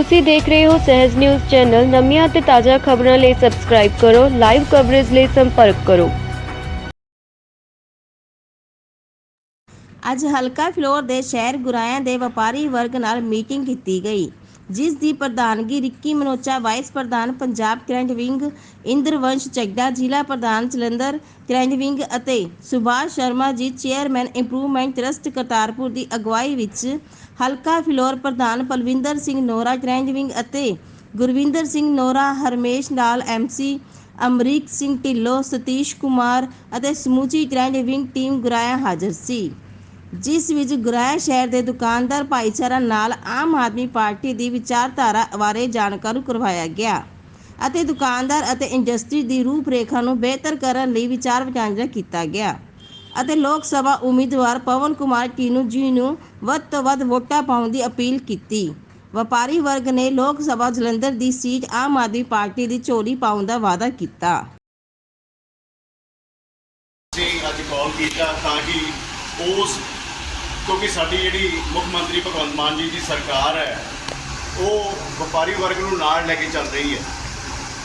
ਤੁਸੀਂ ਦੇਖ ਰਹੇ ਹੋ ਸਹਿਜ ਨਿਊਜ਼ ਚੈਨਲ। ਨਵੀਆਂ ਅਤੇ ਤਾਜ਼ਾ ਖਬਰਾਂ ਲਈ ਸਬਸਕ੍ਰਾਈਬ ਕਰੋ ਲਾਈਵ ਕਵਰੇਜ ਲਈ ਸੰਪਰਕ ਕਰੋ। ਅੱਜ ਹਲਕਾ ਫਲੋਰ ਦੇ ਸ਼ਹਿਰ ਗੁਰਾਇਆਂ ਦੇ ਵਪਾਰੀ ਵਰਗ ਨਾਲ ਮੀਟਿੰਗ ਕੀਤੀ ਗਈ। ਜਿਸ ਦੀ ਪ੍ਰਧਾਨਗੀ ਰਿੱਕੀ ਮਨੋਚਾ, ਵਾਈਸ ਪ੍ਰਧਾਨ ਪੰਜਾਬ ਕਰੰਟ ਵਿੰਗ, ਇੰਦਰਵੰਸ਼ ਚੱਡਾ ਜ਼ਿਲ੍ਹਾ ਪ੍ਰਧਾਨ ਜਲੰਧਰ ਕਰੰਟ ਵਿੰਗ ਅਤੇ Subhash Sharma ji, chairman improvement trust Kartarpur ਦੀ ਅਗਵਾਈ ਵਿੱਚ ਹਲਕਾ ਫਲੋਰ ਪ੍ਰਧਾਨ ਪਲਵਿੰਦਰ ਸਿੰਘ ਨੋਰਾ ਕਰੰਟ ਵਿੰਗ ਅਤੇ ਗੁਰਵਿੰਦਰ ਸਿੰਘ ਨੋਰਾ, ਹਰਮੇਸ਼ ਨਾਲ ਐਮਸੀ ਅਮਰੀਕ ਸਿੰਘ ਢਿੱਲੋਂ, ਸਤੀਸ਼ ਕੁਮਾਰ ਅਤੇ ਸਮੂਚੀ ਟ੍ਰੈਂਡ ਵਿੰਗ ਟੀਮ ਗੁਰਾਇਆ ਹਾਜ਼ਰ ਸੀ। ਜਿਸ ਵਿੱਚ ਗੁਰਾਇਆ ਸ਼ਹਿਰ ਦੇ ਦੁਕਾਨਦਾਰ, ਭਾਈਚਾਰਾ ਨਾਲ ਆਮ ਆਦਮੀ ਪਾਰਟੀ ਦੀ ਵਿਚਾਰਧਾਰਾ ਬਾਰੇ ਜਾਣਕਾਰੀ ਕਰਵਾਇਆ ਗਿਆ ਅਤੇ ਦੁਕਾਨਦਾਰ ਅਤੇ ਇੰਡਸਟਰੀ ਦੀ ਰੂਪਰੇਖਾ ਨੂੰ ਬਿਹਤਰ ਕਰਨ ਲਈ ਵਿਚਾਰ ਵਟਾਂਦਰਾ ਕੀਤਾ ਗਿਆ ਅਤੇ ਲੋਕ ਸਭਾ ਉਮੀਦਵਾਰ ਪਵਨ ਕੁਮਾਰ ਟੀਨੂ ਜੀ ਨੂੰ ਵੱਧ ਤੋਂ ਵੱਧ ਵੋਟਾਂ ਪਾਉਣ ਦੀ ਅਪੀਲ ਕੀਤੀ। ਵਪਾਰੀ ਵਰਗ ਨੇ ਲੋਕ ਸਭਾ ਜਲੰਧਰ ਦੀ ਸੀਟ ਆਮ ਆਦਮੀ ਪਾਰਟੀ ਦੀ ਝੋਲੀ ਪਾਉਣ ਦਾ ਵਾਅਦਾ ਕੀਤਾ। ਅਸੀਂ ਅੱਜ ਕਾਲ ਕੀਤਾ ਤਾਂ ਕਿ ਉਸ ਕਿਉਂਕਿ ਸਾਡੀ ਜਿਹੜੀ ਮੁੱਖ ਮੰਤਰੀ ਭਗਵੰਤ ਮਾਨ ਜੀ ਦੀ ਸਰਕਾਰ ਹੈ, ਉਹ ਵਪਾਰੀ ਵਰਗ ਨੂੰ ਨਾਲ ਲੈ ਕੇ ਚੱਲ ਰਹੀ ਹੈ।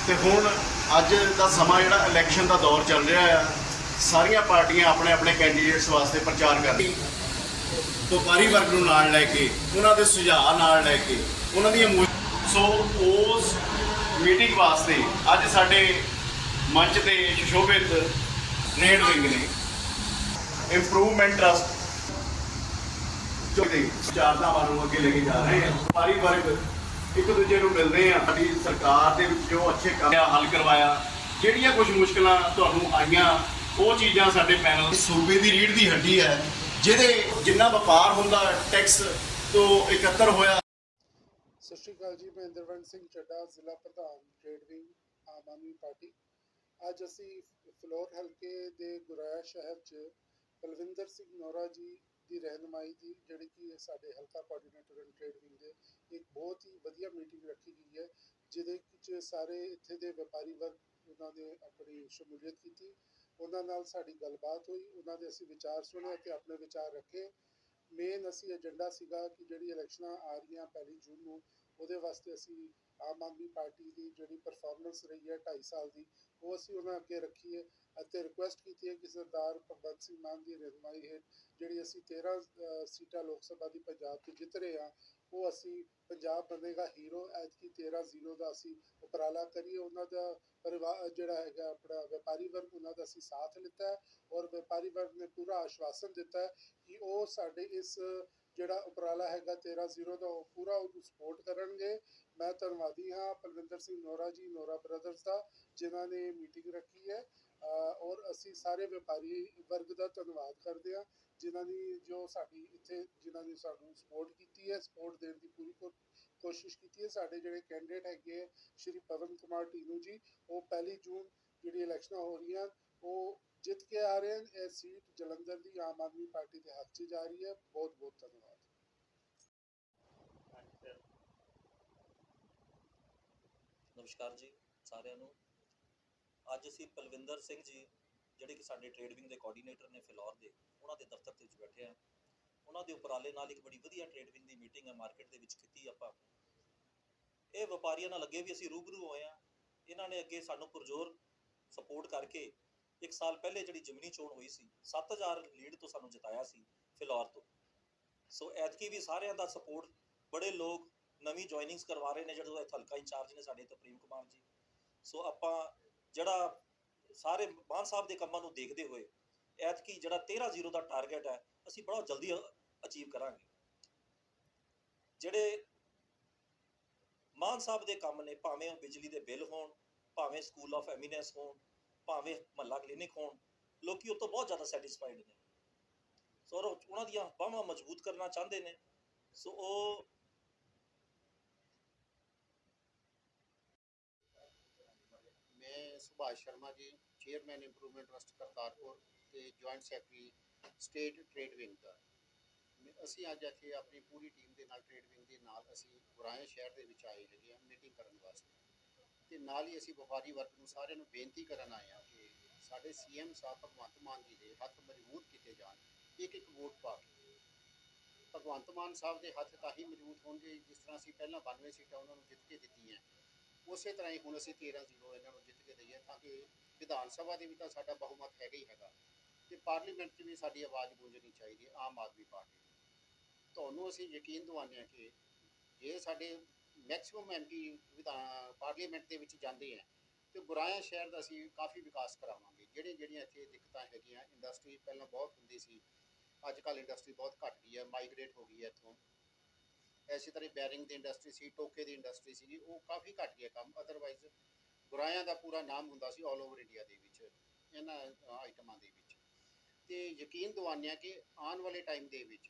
ਤੇ ਹੁਣ ਅੱਜ ਦਾ ਸਮਾਂ ਜਿਹੜਾ ਇਲੈਕਸ਼ਨ ਦਾ ਦੌਰ ਚੱਲ ਰਿਹਾ ਹੈ ਸਾਰੀਆਂ ਪਾਰਟੀਆਂ ਆਪਣੇ ਆਪਣੇ ਕੈਂਡੀਡੇਟਸ ਵਾਸਤੇ ਪ੍ਰਚਾਰ ਕਰ ਰਹੀਆਂ। ਵਪਾਰੀ ਵਰਗ ਨੂੰ ਨਾਲ ਲੈ ਕੇ, ਉਹਨਾਂ ਦੇ ਸੁਝਾਅ ਨਾਲ ਲੈ ਕੇ, ਉਹਨਾਂ ਦੀਆਂ ਸੋ ਉਸ ਮੀਟਿੰਗ ਵਾਸਤੇ ਅੱਜ ਸਾਡੇ ਮੰਚ ਤੇ ਸ਼ੋਭਿਤ ਟ੍ਰੇਡ ਵਿੰਗ ਨੇ ਇੰਪਰੂਵਮੈਂਟ ਟਰਸਟ ਜੋ ਦੇ ਚਾਰਧਾਮਾਂ ਨੂੰ ਅੱਗੇ ਲੈ ਕੇ ਜਾ ਰਹੇ ਆ। ਵਪਾਰੀ ਵਰਗ ਇੱਕ ਦੂਜੇ ਨੂੰ ਮਿਲਦੇ ਆ। ਸਾਡੀ ਸਰਕਾਰ ਦੇ ਵਿੱਚ ਜੋ ਅੱਛੇ ਕੰਮ ਆ ਹੱਲ ਕਰਵਾਇਆ ਜਿਹੜੀਆਂ ਕੁਝ ਮੁਸ਼ਕਲਾਂ ਤੁਹਾਨੂੰ ਆਈਆਂ ਉਹ ਚੀਜ਼ਾਂ ਸਾਡੇ ਪੈਨਲ ਸੂਬੇ ਦੀ ਰੀੜ ਦੀ ਹੱਡੀ ਹੈ ਜਿਹਦੇ ਜਿੰਨਾ ਵਪਾਰ ਹੁੰਦਾ ਟੈਕਸ ਤੋਂ ਇਕੱਤਰ ਹੋਇਆ। ਸਤਿ ਸ਼੍ਰੀ ਅਕਾਲ ਜੀ ਮੈਂ ਇੰਦਰਵੰਤ ਸਿੰਘ ਚੱਡਾ ਜ਼ਿਲ੍ਹਾ ਪ੍ਰਧਾਨ trade wing Aam Aadmi Party. ਅੱਜ ਅਸੀਂ ਫਲੋਰ ਹਲਕੇ ਦੇ ਗੁਰਾਇਆ ਸ਼ਹਿਰ 'ਚ ਬਲਵਿੰਦਰ ਸਿੰਘ ਨੋਰਾ ਜੀ ਦੀ ਰਹਿਨਮਾਈ ਦੀ ਜਿਹੜੀ ਕਿ ਸਾਡੇ ਹਲਕਾ ਕੋਆਰਡੀਨੇਟਰ ਐਂਡ ਟ੍ਰੇਡ ਵਿੰਗ ਦੇ ਇੱਕ ਬਹੁਤ ਹੀ ਵਧੀਆ ਮੀਟਿੰਗ ਰੱਖੀ ਗਈ ਹੈ, ਜਿਹਦੇ ਵਿੱਚ ਸਾਰੇ ਇੱਥੇ ਦੇ ਵਪਾਰੀ ਵਰਗ ਉਹਨਾਂ ਨੇ ਆਪਣੀ ਸ਼ਮੂਲੀਅਤ ਕੀਤੀ। ਉਹਨਾਂ ਨਾਲ ਸਾਡੀ ਗੱਲਬਾਤ ਹੋਈ, ਉਹਨਾਂ ਦੇ ਅਸੀਂ ਵਿਚਾਰ ਸੁਣੇ ਤੇ ਆਪਣੇ ਵਿਚਾਰ ਰੱਖੇ। ਮੇਨ ਅਸੀਂ ਏਜੰਡਾ ਸੀਗਾ ਕਿ ਜਿਹੜੀ ਇਲੈਕਸ਼ਨਾਂ ਆ ਰਹੀਆਂ ਪਹਿਲੀ ਜੂਨ ਨੂੰ ਉਹਦੇ ਵਾਸਤੇ ਅਸੀਂ ਆਮ ਆਦਮੀ ਪਾਰਟੀ ਦੀ ਜਿਹੜੀ ਪਰਫਾਰਮੈਂਸ ਰਹੀ ਹੈ 2.5 ਸਾਲ ਦੀ, ਉਹ ਅਸੀਂ ਉਹਨਾਂ ਅੱਗੇ ਰੱਖੀ ਹੈ ਅਤੇ ਰਿਕੁਐਸਟ ਕੀਤੀ ਹੈ ਕਿ ਸਰਦਾਰ ਭਗਵੰਤ ਸਿੰਘ ਮਾਨ ਦੀ ਰਹਿਨਮਾਈ ਹੇਠ ਜਿਹੜੀ ਅਸੀਂ 13 ਸੀਟਾਂ ਲੋਕ ਸਭਾ ਦੀ ਪੰਜਾਬ 'ਚ ਜਿੱਤ ਰਹੇ ਹਾਂ, ਉਹ ਅਸੀਂ ਪੰਜਾਬ ਬਣੇਗਾ ਹੀਰੋ ਐਤਕੀ 13 ਜ਼ੀਰੋ ਦਾ ਅਸੀਂ ਉਪਰਾਲਾ ਕਰੀਏ। ਉਹਨਾਂ ਦਾ ਪਰਿਵਾਰ, ਜਿਹੜਾ ਹੈਗਾ ਆਪਣਾ ਵਪਾਰੀ ਵਰਗ, ਉਹਨਾਂ ਦਾ ਅਸੀਂ ਸਾਥ ਲਿੱਤਾ ਹੈ ਔਰ ਵਪਾਰੀ ਵਰਗ ਨੇ ਪੂਰਾ ਆਸ਼ਵਾਸਨ ਦਿੱਤਾ ਹੈ ਕਿ ਉਹ ਸਾਡੇ ਇਸ ਜਿਹੜਾ ਉਪਰਾਲਾ ਹੈਗਾ 13 ਜ਼ੀਰੋ ਦਾ ਉਹ ਪੂਰਾ ਉਹਨੂੰ ਸਪੋਰਟ ਕਰਨਗੇ। ਮੈਂ ਧੰਨਵਾਦੀ ਹਾਂ ਪਲਵਿੰਦਰ ਸਿੰਘ ਨੋਰਾ ਜੀ ਨੋਰਾ ਬ੍ਰਦਰਸ ਦਾ ਜਿਨ੍ਹਾਂ ਨੇ ਮੀਟਿੰਗ ਰੱਖੀ ਹੈ। ਔਰ ਅਸੀਂ ਸਾਰੇ ਵਪਾਰੀ ਵਰਗ ਦਾ ਧੰਨਵਾਦ ਕਰਦੇ ਹਾਂ ਜਿਨ੍ਹਾਂ ਨੇ ਜੋ ਸਾਡੀ ਇੱਥੇ ਜਿਨ੍ਹਾਂ ਨੇ ਸਾਨੂੰ ਸਪੋਰਟ ਕੀਤੀ ਹੈ ਸਪੋਰਟ ਦੇਣ ਦੀ ਪੂਰੀ ਕੋ- ਕੋਸ਼ਿਸ਼ ਕੀਤੀ ਹੈ। ਸਾਡੇ ਜਿਹੜੇ ਕੈਂਡੀਡੇਟ ਹੈਗੇ ਹੈ, ਸ਼੍ਰੀ ਪਵਨ ਕੁਮਾਰ ਟੀਨੂ ਜੀ ਉਹ ਪਹਿਲੀ ਜੂਨ ਜਿਹੜੀ ਇਲੈਕਸ਼ਨਾਂ ਹੋ ਰਹੀਆਂ ਉਹ ਜਿੱਤ ਕੇ ਆ ਰਹੇ ਹਨ, ਇਹ ਸੀਟ ਜਲੰਧਰ ਦੀ ਆਮ ਆਦਮੀ ਪਾਰਟੀ ਦੇ ਹੱਕ 'ਚ ਜਾ ਰਹੀ ਹੈ। ਬਹੁਤ ਬਹੁਤ ਧੰਨਵਾਦ। ਨਮਸਕਾਰ ਜੀ ਸਾਰਿਆਂ ਨੂੰ। ਅੱਜ ਅਸੀਂ ਪਲਵਿੰਦਰ ਸਿੰਘ ਜੀ, ਜਿਹੜੇ ਕਿ ਸਾਡੇ ਟ੍ਰੇਡ ਵਿੰਗ ਦੇ ਕੋਆਰਡੀਨੇਟਰ ਨੇ ਫਿਲੌਰ ਦੇ, ਉਹਨਾਂ ਦੇ ਦਫ਼ਤਰ ਤੇ ਬੈਠੇ ਆ ਉਹਨਾਂ ਦੇ ਉਪਰਾਲੇ ਨਾਲ ਇੱਕ ਬੜੀ ਵਧੀਆ ਟ੍ਰੇਡ ਵਿੰਗ ਦੀ ਮੀਟਿੰਗ ਹੈ ਮਾਰਕੀਟ ਦੇ ਵਿੱਚ ਕੀਤੀ ਆਪਾਂ। ਇਹ ਵਪਾਰੀਆਂ ਨਾਲ ਅੱਗੇ ਵੀ ਅਸੀਂ ਰੂਬਰੂ ਹੋਏ ਆ ਇਹਨਾਂ ਨੇ ਅੱਗੇ ਸਾਨੂੰ ਪੁਰਜੋਰ ਸਪੋਰਟ ਕਰਕੇ ਇੱਕ ਸਾਲ ਪਹਿਲੇ ਜਿਹੜੀ ਜਿਮਨੀ ਚੋਣ ਹੋਈ ਸੀ 7000 ਲੀਡ ਤੋਂ ਸਾਨੂੰ ਜਿਤਾਇਆ ਸੀ ਫਿਲੌਰ ਤੋਂ। ਸੋ ਐਤਕੀ ਵੀ ਸਾਰਿਆਂ ਦਾ ਸਪੋਰਟ ਬੜੇ ਲੋਕ ਨਵੀਂ ਜੁਆਇਨਿੰਗਸ ਕਰਵਾ ਰਹੇ ਨੇ, ਜਿਹੜੇ ਇੱਥੇ ਹਲਕਾ ਇੰਚਾਰਜ ਨੇ ਸਾਡੇ ਤੇ ਕੁਮਾਰ ਜੀ। ਸੋ ਆਪਾਂ ਜਿਹੜਾ ਸਾਰੇ ਮਾਨ ਸਾਹਿਬ ਦੇ ਕੰਮਾਂ ਨੂੰ ਦੇਖਦੇ ਹੋਏ, ਐਤਕੀ ਜਿਹੜਾ 13-0 ਦਾ ਟਾਰਗੇਟ ਹੈ, ਅਸੀਂ ਬੜਾ ਜਲਦੀ ਅਚੀਵ ਕਰਾਂਗੇ। ਜਿਹੜੇ ਮਾਨ ਸਾਹਿਬ ਦੇ ਕੰਮ ਨੇ, ਭਾਵੇਂ ਉਹ ਬਿਜਲੀ ਦੇ ਬਿੱਲ ਹੋਣ, ਭਾਵੇਂ ਸਕੂਲ ਆਫ ਐਮੀਨੈਂਸ ਹੋਣ ਭਾਵੇਂ ਮਹੱਲਾ ਕਲੀਨਿਕ ਹੋਣ, ਲੋਕੀ ਉਹ ਤੋਂ ਬਹੁਤ ਜ਼ਿਆਦਾ ਸੈਟੀਸਫਾਈਡ ਨੇ। ਸੋ ਉਹਨਾਂ ਦੀਆਂ ਬਾਹਾਂ ਮਜ਼ਬੂਤ ਕਰਨਾ ਚਾਹੁੰਦੇ ਨੇ। ਸੋ ਉਹ ਮੈਂ Subhash Sharma ji chairman improvement trust Kartarpur ਤੇ joint secretary state trade wing ਦਾ। ਅਸੀਂ ਅੱਜ ਇੱਥੇ ਆਪਣੀ ਪੂਰੀ ਟੀਮ ਦੇ ਨਾਲ ਟ੍ਰੇਡ ਵਿੰਗ ਦੇ ਨਾਲ ਅਸੀਂ ਗੁਰਾਇਆ ਸ਼ਹਿਰ ਦੇ ਵਿੱਚ ਆਏ ਹੈਗੇ ਆ ਮੀਟਿੰਗ ਕਰਨ ਵਾਸਤੇ। ਤੇ ਨਾਲ ਹੀ ਅਸੀਂ ਵਪਾਰੀ ਵਰਗ ਨੂੰ ਸਾਰਿਆਂ ਨੂੰ ਬੇਨਤੀ ਕਰਨ ਆਏ ਆ ਕਿ ਸਾਡੇ ਸੀਐਮ ਸਾਹਿਬ ਭਗਵੰਤ ਮਾਨ ਜੀ ਦੇ ਹੱਥ ਮਜ਼ਬੂਤ ਕੀਤੇ ਜਾਣ, ਇੱਕ ਇੱਕ ਵੋਟ ਪਾ ਕੇ। ਭਗਵੰਤ ਮਾਨ ਸਾਹਿਬ ਦੇ ਹੱਥ ਤਾਂ ਹੀ ਮਜ਼ਬੂਤ ਹੋਣਗੇ, ਜਿਸ ਤਰ੍ਹਾਂ ਅਸੀਂ ਪਹਿਲਾਂ 92 ਸੀਟਾਂ ਉਹਨਾਂ ਨੂੰ ਜਿੱਤ ਕੇ ਦਿੱਤੀਆਂ। ਉਸੇ ਤਰ੍ਹਾਂ ਹੀ ਹੁਣ ਅਸੀਂ 13-0 ਇਹਨਾਂ ਨੂੰ ਜਿੱਤ ਕੇ ਦਈਏ, ਤਾਂ ਕਿ ਵਿਧਾਨ ਸਭਾ ਦੇ ਵੀ ਤਾਂ ਸਾਡਾ ਬਹੁਮਤ ਹੈਗਾ ਹੀ ਹੈਗਾ। ਤੇ ਪਾਰਲੀਮੈਂਟ 'ਚ ਵੀ ਸਾਡੀ ਆਵਾਜ਼ ਗੂੰਜਣੀ ਚਾਹੀਦੀ ਹੈ ਆਮ ਆਦਮੀ ਪਾਰਟੀ ਤੁਹਾਨੂੰ ਅਸੀਂ ਯਕੀਨ ਦਿਵਾਉਂਦੇ ਹਾਂ ਕਿ ਜੇ ਸਾਡੇ ਮੈਕਸਿਮਮ ਐਮਪੀ ਵਿਧਾਨ ਪਾਰਲੀਮੈਂਟ ਦੇ ਵਿੱਚ ਜਾਂਦੇ ਆ। ਤੇ ਗੁਰਾਇਆ ਸ਼ਹਿਰ ਦਾ ਅਸੀਂ ਕਾਫੀ ਵਿਕਾਸ ਕਰਾਵਾਂਗੇ। ਜਿਹੜੇ ਜਿਹੜੀਆਂ ਇੱਥੇ ਦਿੱਕਤਾਂ ਹੈਗੀਆਂ ਇੰਡਸਟਰੀ ਪਹਿਲਾਂ ਬਹੁਤ ਹੁੰਦੀ ਸੀ ਅੱਜ ਕੱਲ੍ਹ ਇੰਡਸਟਰੀ ਬਹੁਤ ਘਟ ਗਈ ਹੈ ਮਾਈਗ੍ਰੇਟ ਹੋ ਗਈ ਹੈ ਇੱਥੋਂ। ਐਸੀ ਤਰ੍ਹਾਂ ਬੈਰਿੰਗ ਦੀ ਇੰਡਸਟਰੀ ਸੀ, ਟੋਕੇ ਦੀ ਇੰਡਸਟਰੀ ਸੀ ਉਹ ਕਾਫੀ ਘਟ ਗਿਆ ਕੰਮ। ਅਦਰਵਾਈਜ਼ ਗੁਰਾਇਆ ਦਾ ਪੂਰਾ ਨਾਮ ਹੁੰਦਾ ਸੀ ਆਲ ਓਵਰ ਇੰਡੀਆ ਦੇ ਵਿੱਚ, ਇਹਨਾਂ ਆਈਟਮਾਂ ਦੇ ਵਿੱਚ। ਤੇ ਯਕੀਨ ਦਿਵਾਉਂਦੇ ਹਾਂ ਕਿ ਆਉਣ ਵਾਲੇ ਟਾਈਮ ਦੇ ਵਿੱਚ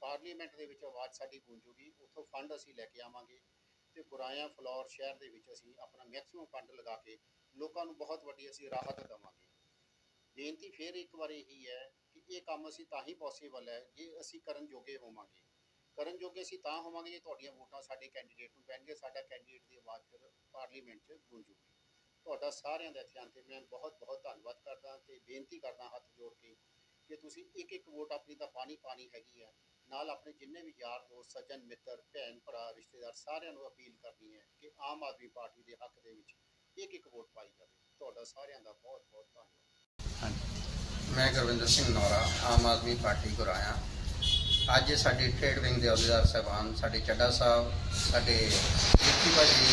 ਪਾਰਲੀਮੈਂਟ ਦੇ ਵਿੱਚ ਆਵਾਜ਼ ਸਾਡੀ ਗੂੰਜੂਗੀ ਉੱਥੋਂ ਫੰਡ ਅਸੀਂ ਲੈ ਕੇ ਆਵਾਂਗੇ ਤੇ ਗੁਰਾਇਆ ਫਲੋਰ ਸ਼ਹਿਰ ਦੇ ਵਿੱਚ ਅਸੀਂ ਆਪਣਾ ਮੈਕਸਿਮਮ ਫੰਡ ਲਗਾ ਕੇ ਲੋਕਾਂ ਨੂੰ ਬਹੁਤ ਵੱਡੀ ਅਸੀਂ ਰਾਹਤ ਦੇਵਾਂਗੇ। ਬੇਨਤੀ ਫਿਰ ਇੱਕ ਵਾਰ ਇਹੀ ਹੈ ਕਿ ਇਹ ਕੰਮ ਅਸੀਂ ਤਾਂ ਹੀ ਪੋਸੀਬਲ ਹੈ ਜੇ ਅਸੀਂ ਕਰਨ ਜੋਗੇ ਹੋਵਾਂਗੇ। ਕਰਨ ਜੋਗੇ ਅਸੀਂ ਤਾਂ ਹੋਵਾਂਗੇ ਜੇ ਤੁਹਾਡੀਆਂ ਵੋਟਾਂ ਸਾਡੇ ਕੈਂਡੀਡੇਟ ਨੂੰ ਪੈਣਗੇ ਸਾਡਾ ਕੈਂਡੀਡੇਟ ਦੀ ਆਵਾਜ਼ ਫਿਰ ਪਾਰਲੀਮੈਂਟ 'ਚ ਗੂੰਜੂਗੀ ਤੁਹਾਡਾ ਸਾਰਿਆਂ ਦਾ ਇੱਥੇ ਆਉਣ ਤੇ ਮੈਂ ਬਹੁਤ ਬਹੁਤ ਧੰਨਵਾਦ ਕਰਦਾ ਤੇ ਬੇਨਤੀ ਕਰਦਾ ਹੱਥ ਜੋੜ ਕੇ ਕਿ ਤੁਸੀਂ ਇੱਕ ਇੱਕ ਵੋਟ ਆਪਣੀ ਤਾਂ ਪਾਣੀ ਪਾਣੀ ਹੈਗੀ ਹੈ ਨਾਲ ਆਪਣੇ ਜਿੰਨੇ ਵੀ ਯਾਰ ਦੋਸਤ, ਸੱਜਣ, ਮਿੱਤਰ, ਭੈਣ, ਭਰਾ, ਰਿਸ਼ਤੇਦਾਰ ਸਾਰਿਆਂ ਨੂੰ ਅਪੀਲ ਕਰਨੀ ਹੈ ਕਿ ਆਮ ਆਦਮੀ ਪਾਰਟੀ ਦੇ ਹੱਕ ਦੇ ਵਿੱਚ ਇੱਕ ਇੱਕ ਵੋਟ ਪਾਈ ਜਾਵੇ। ਤੁਹਾਡਾ ਸਾਰਿਆਂ ਦਾ ਬਹੁਤ ਬਹੁਤ ਧੰਨਵਾਦ। ਮੈਂ ਗੁਰਵਿੰਦਰ ਸਿੰਘ ਨੌਰਾ, ਆਮ ਆਦਮੀ ਪਾਰਟੀ ਗੁਰਾਇਆ ਅੱਜ ਸਾਡੇ ਟ੍ਰੇਡ ਵਿੰਗ ਦੇ ਅਹੁਦੇਦਾਰ ਸਾਹਿਬਾਨ, ਸਾਡੇ ਚੱਡਾ ਸਾਹਿਬ, ਸਾਡੇ ਵਿੱਕੀ ਭਾਜੀ,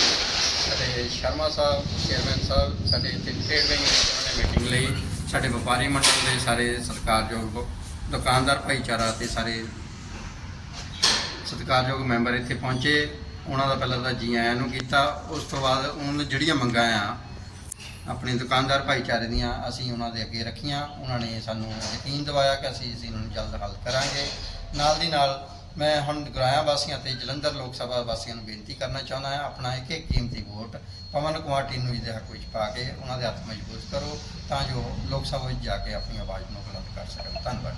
ਸਾਡੇ ਸ਼ਰਮਾ ਸਾਹਿਬ, ਚੇਅਰਮੈਨ ਸਾਹਿਬ, ਸਾਡੇ ਟ੍ਰੇਡ ਵਿੰਗ ਵਿੱਚ ਮੀਟਿੰਗ ਲਈ। ਸਾਡੇ ਵਪਾਰੀ ਮੰਡਲ ਦੇ ਸਾਰੇ ਸਤਿਕਾਰਯੋਗ ਦੁਕਾਨਦਾਰ ਭਾਈਚਾਰਾ ਤੇ ਸਾਰੇ ਸਤਿਕਾਰਯੋਗ ਮੈਂਬਰ ਇੱਥੇ ਪਹੁੰਚੇ। ਉਹਨਾਂ ਦਾ ਪਹਿਲਾਂ ਤਾਂ ਜੀ ਆਇਆਂ ਨੂੰ ਕੀਤਾ। ਉਸ ਤੋਂ ਬਾਅਦ ਉਹਨਾਂ ਜਿਹੜੀਆਂ ਮੰਗਾਂ ਆ, ਆਪਣੇ ਦੁਕਾਨਦਾਰ ਭਾਈਚਾਰੇ ਦੀਆਂ, ਅਸੀਂ ਉਹਨਾਂ ਦੇ ਅੱਗੇ ਰੱਖੀਆਂ। ਉਹਨਾਂ ਨੇ ਸਾਨੂੰ ਯਕੀਨ ਦਿਵਾਇਆ ਕਿ ਅਸੀਂ ਇਸ ਨੂੰ ਜਲਦ ਹੱਲ ਕਰਾਂਗੇ। ਨਾਲ ਦੀ ਨਾਲ ਮੈਂ ਹੁਣ ਗਰਾਇਆ ਵਾਸੀਆਂ ਤੇ ਜਲੰਧਰ ਲੋਕ ਸਭਾ ਵਾਸੀਆਂ ਨੂੰ ਬੇਨਤੀ ਕਰਨਾ ਚਾਹੁੰਦਾ ਹਾਂ, ਆਪਣਾ ਇੱਕ ਇੱਕ ਕੀਮਤੀ ਵੋਟ ਪਵਨ ਕੁਮਾਰ ਟੀਨੂ ਜੀ ਦੇ ਹੱਕ ਵਿੱਚ ਪਾ ਕੇ, ਉਹਨਾਂ ਦੇ ਹੱਥ ਮਜ਼ਬੂਤ ਕਰੋ, ਤਾਂ ਜੋ ਲੋਕ ਸਭਾ ਵਿੱਚ ਜਾ ਕੇ ਆਪਣੀ ਆਵਾਜ਼ ਨੂੰ ਬੁਲੰਦ ਕਰ ਸਕਣ। ਧੰਨਵਾਦ